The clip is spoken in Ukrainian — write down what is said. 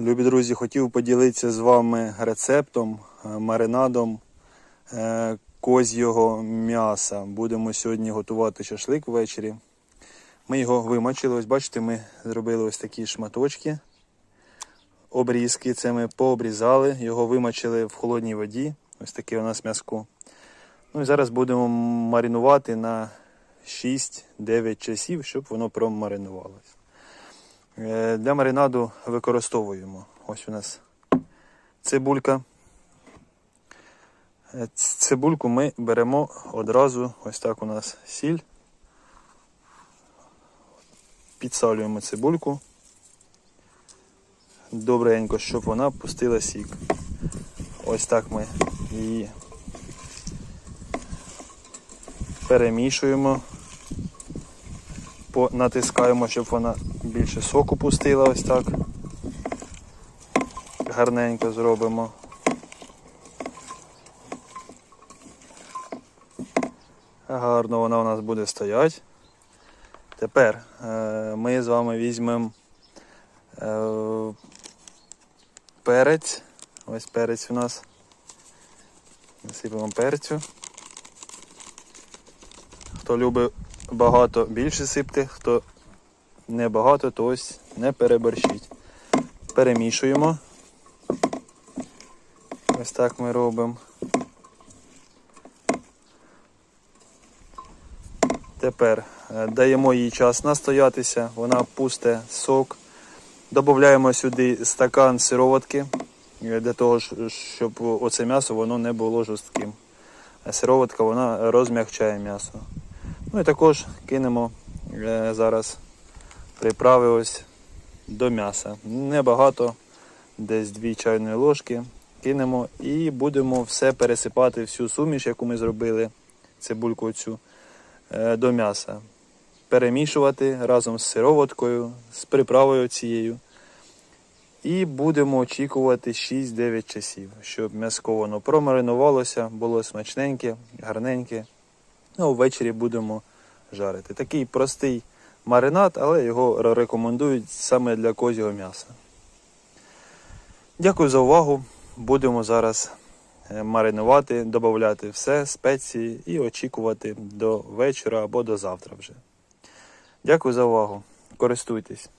Любі друзі, хотів поділитися з вами рецептом, е, маринадом е, коз'ього м'яса. Будемо сьогодні готувати шашлик ввечері. Ми його вимочили. Ось бачите, ми зробили ось такі шматочки. Обрізки. Це ми пообрізали, його вимочили в холодній воді. Ось таке у нас м'язко. Ну і зараз будемо маринувати на 6-9 часів, щоб воно промаринувалося. Е, Для маринаду використовуємо. Ось у нас цибулька. Е, Цибульку ми беремо одразу, ось так у нас сіль. Підсалюємо цибульку. Добренько, щоб вона пустила сік. Ось так ми її перемішуємо по- натискаємо, щоб вона більше соку пустила, ось так. Гарненько зробимо. Гарно вона у нас буде стояти. Тепер е, ми з вами візьмемо е, перець. Ось перець у нас. Насипемо перцю. Хто любить багато більше сипте, хто не багато, то ось не переборщіть. Перемішуємо. Ось так ми робимо. Тепер е, даємо їй час настоятися, вона пусте сок. Додаємо сюди стакан сироватки, е, для того, щоб оце м'ясо воно не було жорстким. Сироватка вона розм'якчає м'ясо. Ну і також кинемо е, зараз приправи ось до м'яса. Небагато, десь 2 чайної ложки. Кинемо і будемо все пересипати, всю суміш, яку ми зробили, цибульку цю, е, до м'яса. Перемішувати разом з сироваткою, з приправою цією. І будемо очікувати 6-9 часів, щоб м'яско воно промаринувалося, було смачненьке, гарненьке. Ну, ввечері будемо жарити. Такий простий маринад, але його рекомендують саме для козього м'яса. Дякую за увагу. Будемо зараз е, маринувати, додати все, спеції і очікувати до вечора або до завтра вже. Дякую за увагу. Користуйтесь.